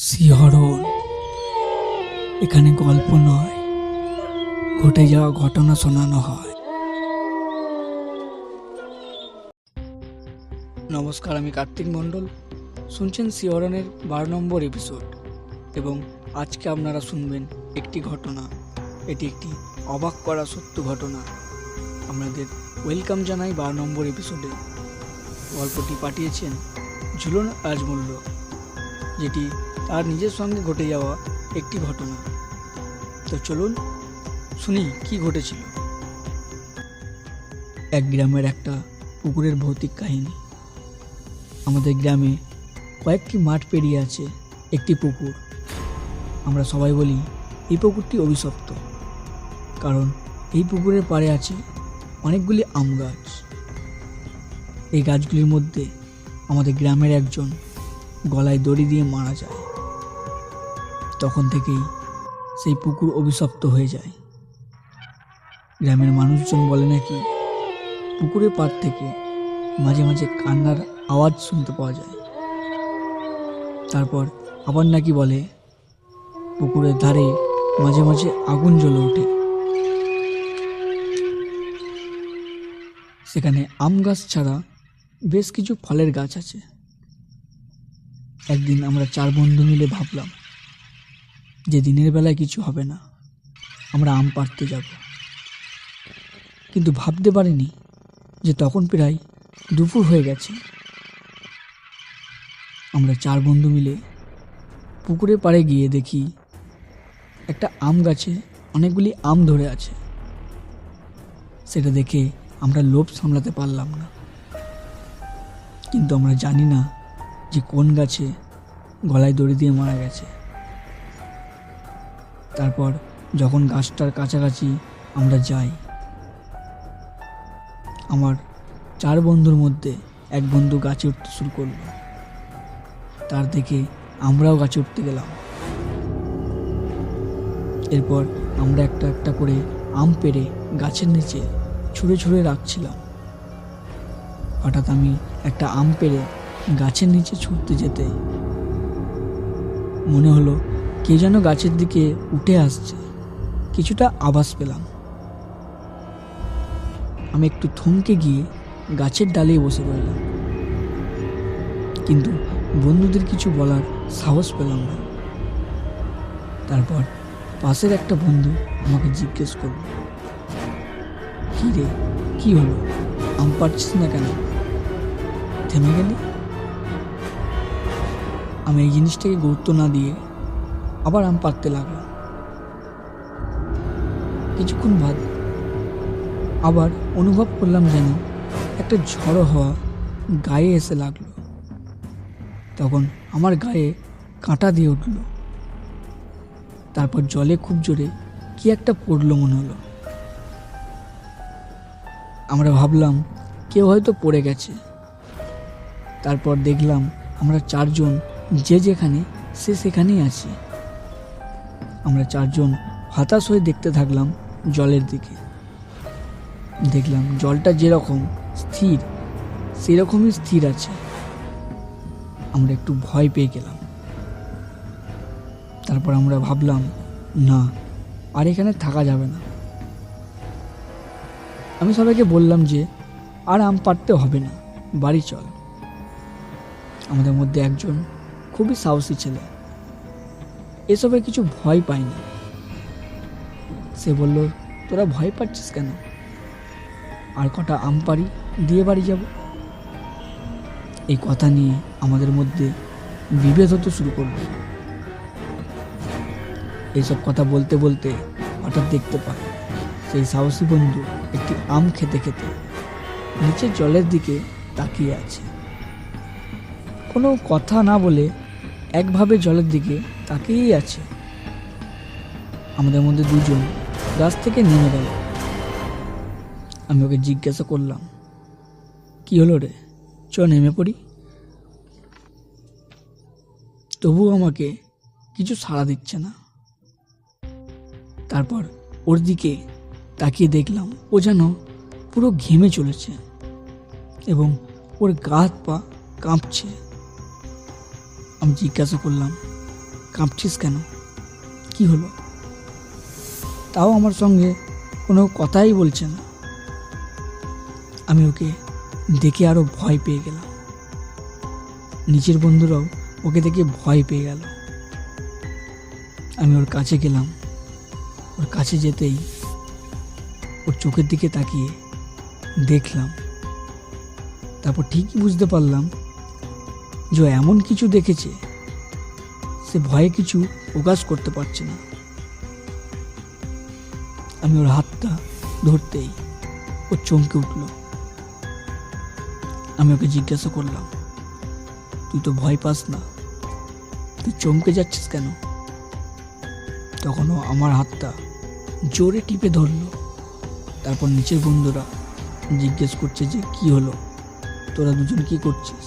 শিহরণ এখানে গল্প নয়, ঘটে যাওয়া ঘটনা শোনানো হয়। নমস্কার, আমি কার্তিক মণ্ডল। শুনছেন শিহরণের বারো নম্বর এপিসোড এবং আজকে আপনারা শুনবেন একটি ঘটনা। এটি একটি অবাক করা সত্য ঘটনা। আপনাদের ওয়েলকাম জানাই বারো নম্বর এপিসোডে গল্পটি পাঠিয়েছেন ঝুলন রাজমূল্য যেটি তার নিজের সঙ্গে ঘটে যাওয়া একটি ঘটনা। তো চলুন শুনি কি ঘটেছিল। এক গ্রামের একটা পুকুরের ভৌতিক কাহিনী। আমাদের গ্রামে কয়েকটি মাঠ পেরিয়ে আছে একটি পুকুর। আমরা সবাই বলি, এই পুকুরটি অভিশপ্ত। কারণ এই পুকুরের পাড়ে আছে অনেকগুলি আম গাছ। এই গাছগুলির মধ্যে আমাদের গ্রামের একজন গলায় দড়ি দিয়ে মারা যায়। তখন থেকেই সেই পুকুর অভিশপ্ত হয়ে যায়। গ্রামের মানুষজন বলে নাকি, পুকুরের পাড় থেকে মাঝে মাঝে কান্নার আওয়াজ শুনতে পাওয়া যায়। তারপর আবার নাকি বলে, পুকুরের ধারে মাঝে মাঝে আগুন জ্বলে ওঠে। সেখানে আম গাছ ছাড়া বেশ কিছু ফলের গাছ আছে। একদিন আমরা চার বন্ধু মিলে ভাবলাম যে দিনের বেলায় কিছু হবে না, আমরা আম পাড়তে যাব। কিন্তু ভাবতে পারিনি যে তখন প্রায় দুপুর হয়ে গেছে। আমরা চার বন্ধু মিলে পুকুরে পাড়ে গিয়ে দেখি একটা আম গাছে অনেকগুলি আম ধরে আছে। সেটা দেখে আমরা লোভ সামলাতে পারলাম না। কিন্তু আমরা জানি না যে কোন গাছে গলায় দড়ি দিয়ে মারা গেছে। তারপর যখন গাছটার কাছাকাছি আমরা যাই, আমার চার বন্ধুর মধ্যে এক বন্ধু গাছে উঠতে শুরু করল। তার দেখে আমরাও গাছে উঠতে গেলাম। এরপর আমরা একটা একটা করে আম পেড়ে গাছের নিচে ছুঁড়ে ছুঁড়ে রাখছিলাম। হঠাৎ আমি একটা আম পেড়ে গাছের নিচে ছুটতে যেতে মনে হলো কে যেন গাছের দিকে উঠে আসছে। কিছুটা আভাস পেলাম। আমি একটু থমকে গিয়ে গাছের ডালে বসে পড়লাম। কিন্তু বন্ধুদের কিছু বলার সাহস পেলাম না। তারপর পাশের একটা বন্ধু আমাকে জিজ্ঞেস করল, কি রে, কি হলো? আম পারছিস না কেন? থেমে গেলি? আমি এই জিনিসটাকে গুরুত্ব না দিয়ে আবার আম পাড়তে লাগলাম কিছুক্ষণ বাদ আবার অনুভব করলাম যেন একটা ঝড়ো হওয়া গায়ে এসে লাগল। তখন আমার গায়ে কাঁটা দিয়ে উঠল। তারপর জলে খুব জোরে কি একটা পড়ল মনে হলো। আমরা ভাবলাম, কেউ হয়তো পড়ে গেছে। তারপর দেখলাম আমরা চারজন যে যেখানে, সে সেখানেই আছি। আমরা চারজন হতাশ হয়ে দেখতে থাকলাম জলের দিকে। দেখলাম জলটা যেরকম স্থির, সেরকমই স্থির আছে। আমরা একটু ভয় পেয়ে গেলাম। তারপর আমরা ভাবলাম, না, আর এখানে থাকা যাবে না। আমি সবাইকে বললাম যে, আর আম পাড়তে হবে না, বাড়ি চল। আমাদের মধ্যে একজন খুবই সাহসী ছেলে এসবে কিছু ভয় পায়নি সে বলল, তোরা ভয় পাচ্ছিস কেন? আর কটা আম পারি দিয়ে বাড়ি যাব? এই কথা নিয়ে আমাদের মধ্যে বিভেদ হতে শুরু করল। এইসব কথা বলতে বলতে হঠাৎ দেখতে পাই, সেই সাহসী বন্ধু একটি আম খেতে খেতে নিচে জলের দিকে তাকিয়ে আছে। কোনো কথা না বলে একভাবে জলের দিকে তাকিয়েই আছে। আমাদের মধ্যে দুজন গাছ থেকে নেমে গেল। আমি ওকে জিজ্ঞাসা করলাম, কি হলো রে? চ, নেমে পড়ি। তবু আমাকে কিছু সাড়া দিচ্ছে না। তারপর ওর দিকে তাকিয়ে দেখলাম ও যেন পুরো ঘেমে চলেছে এবং ওর গা হাত পা কাঁপছে। আমি জিজ্ঞাসা করলাম কাঁপছিস কেন? কি হলো? তাও আমার সঙ্গে কোনো কথাই বলছে না। আমি ওকে দেখে আরও ভয় পেয়ে গেলাম। নিচের বন্ধুরাও ওকে দেখে ভয় পেয়ে গেল। আমি ওর কাছে গেলাম। ওর কাছে যেতেই ওর চোখের দিকে তাকিয়ে দেখলাম। তারপর ঠিকই বুঝতে পারলাম যে এমন কিছু দেখেছে সে ভয়ে কিছু প্রকাশ করতে পারছে না। আমি ওর হাতটা ধরতেই ও চমকে উঠল। আমি ওকে জিজ্ঞাসা করলাম, তুই তো ভয় পাস না? তুই চমকে যাচ্ছিস কেন? তখনও আমার হাতটা জোরে টিপে ধরলো। তারপর নিচের বন্ধুরা জিজ্ঞেস করছে যে, কি হলো? তোরা দুজন কি করছিস?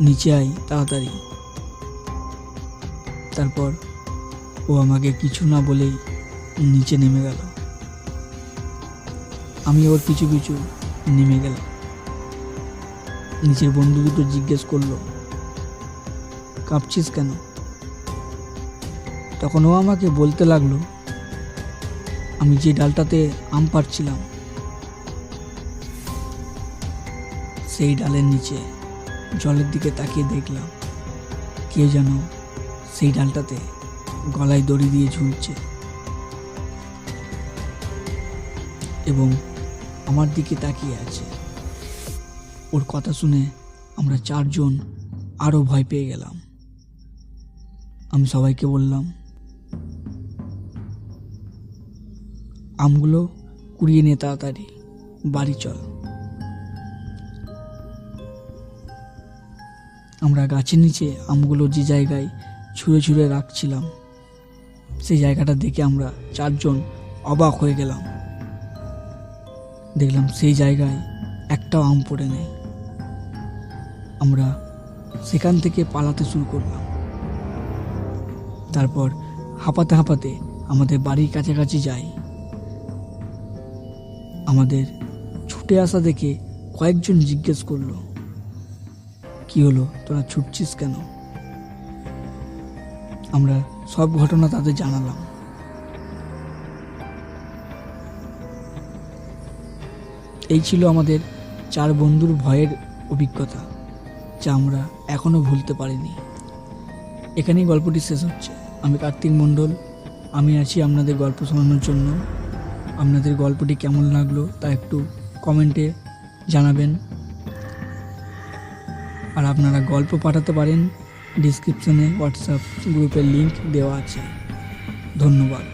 নিচে আই তাড়াতাড়ি তারপর ও আমাকে কিছু না বলেই নিচে নেমে গেল। আমি ওর পিছু পিছু নেমে গেলাম। নিচের বন্ধু দুটো জিজ্ঞেস করল, কাঁপছিস কেন? তখন ও আমাকে বলতে লাগল, আমি যে ডালটাতে আম পাড়ছিলাম, সেই ডালের নিচে জলের দিকে তাকিয়ে দেখলাম, কে যেন সেই ডালটাতে গলায় দড়ি দিয়ে ঝুলছে। এবং আমার দিকে তাকিয়ে আছে। ওর কথা শুনে আমরা চারজন আরও ভয় পেয়ে গেলাম। আমি সবাইকে বললাম, আমগুলো কুড়িয়ে নে তাড়াতাড়ি, বাড়ি চল। আমরা গাছের নিচে আমগুলো যে জায়গায় ছুঁড়ে ছুঁড়ে রাখছিলাম। সেই জায়গাটা দেখে আমরা চারজন অবাক হয়ে গেলাম। দেখলাম সেই জায়গায় একটাও আম পড়ে নেই। আমরা সেখান থেকে পালাতে শুরু করলাম। তারপর হাঁপাতে হাঁপাতে আমাদের বাড়ির কাছাকাছি যাই। আমাদের ছুটে আসা দেখে কয়েকজন জিজ্ঞেস করল, কি হলো? তোরা ছুটছিস কেন? আমরা সব ঘটনা তাদের জানালাম। এই ছিল আমাদের চার বন্ধুর ভয়ের অভিজ্ঞতা, যা আমরা এখনও ভুলতে পারিনি। এখানেই গল্পটি শেষ হচ্ছে। আমি কার্তিক মণ্ডল, আমি আছি আপনাদের গল্প শোনানোর জন্য। আপনাদের গল্পটি কেমন লাগল তা একটু কমেন্টে জানাবেন। আর আপনারা গল্প পাঠাতে পারেন ডিসক্রিপশনে হোয়াটসঅ্যাপ গ্রুপের লিংক দেওয়া আছে ধন্যবাদ